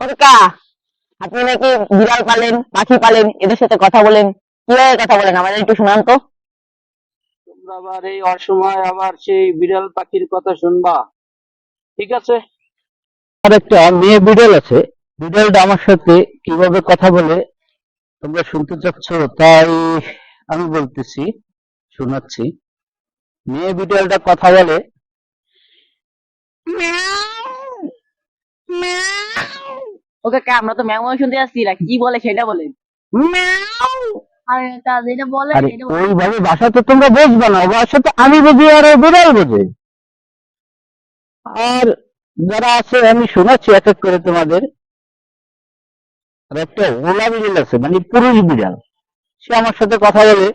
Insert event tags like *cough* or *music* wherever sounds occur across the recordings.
কর্কা আপনি নাকি বিড়াল পালেন পাখি পালেন এদের সাথে কথা বলেন। কীভাবে কথা বলেন আমাদের একটু শোনান তো। তোমরা আবার এই অসময় আবার সেই বিড়াল পাখির কথা শুনবা। ঠিক আছে? আর একটা মেয়ে বিড়াল আছে। বিড়ালটা আমার সাথে কীভাবে কথা বলে তোমরা শুনতে চাচ্ছ? তাই আমি বলতেছি শোনাচ্ছি। মেয়ে বিড়ালটা কথা বলে। ওকে আমরা তো ম্যাম শুনতে যাচ্ছি না কি বলে সেটা বলেন আরে তা যেটা বলে আরে। ওইভাবে ভাষা তো তোমরা বুঝবে না ভাষা তো আমি বুঝি আর বিড়াল বোঝে। আর যারা আছে আমি শোনাচ্ছি এক এক করে তোমাদের আর একটা ওলা বিড়াল আছে মানে পুরুষ বিড়াল। সে আমার সাথে কথা বলে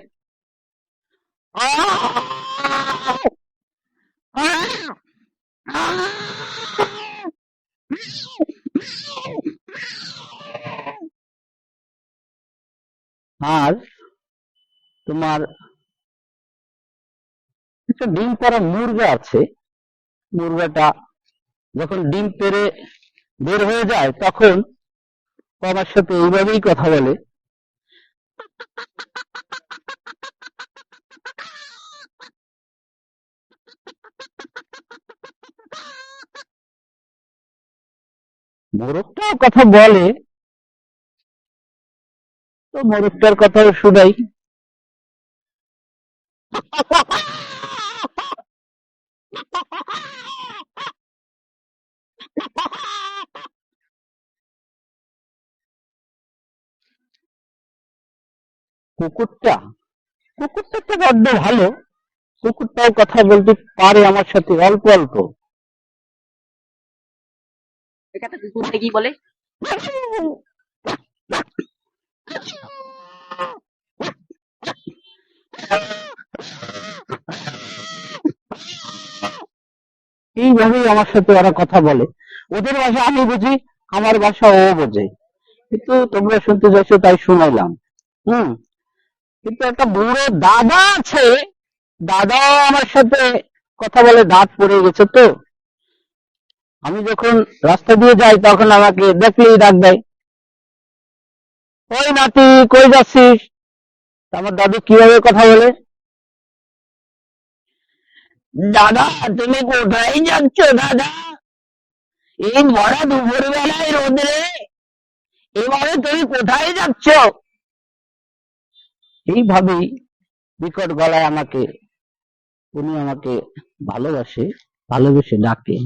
আর তোমার একটা ডিম পাড়া মুরগা আছে। মুরগাটা যখন ডিম পেড়ে বের হয়ে যায়, তখন আমার সাথে এইভাবেই কথা বলে। মোরগটাও কথা বলে। তো মোরগটার কথাও শুনাই। কুকুরটা কুকুরটা তো বড্ড ভালো। কুকুরটাও কথা বলতে পারে আমার সাথে অল্প অল্প। কুকুরটা কি বলে। *laughs* এইভাবেই আমার সাথে ওরা কথা বলে। ওদের ভাষা আমি বুঝি, আমার ভাষা ও বোঝে। কিন্তু তোমরা শুনতে চাইছো, তাই শুনাইলাম। হম। কিন্তু একটা বুড়ো দাদা আছে দাদাও আমার সাথে কথা বলে দাঁত পড়ে গেছে তো। আমি যখন রাস্তা দিয়ে যাই, তখন আমাকে দেখলেই ডাক দেয়, ওই নাতি, কই যাচ্ছিস? আমার দাদু কীভাবে কথা বলে? দাদা, তুমি কোথায় যাচ্ছ, দাদা? এই ভরা দুপুর বেলায় রোদে। এবারে তুমি কোথায় যাচ্ছ? এইভাবেই বিকট গলায় আমাকে, উনি আমাকে ভালোবাসে, ভালোবেসে ডাকে।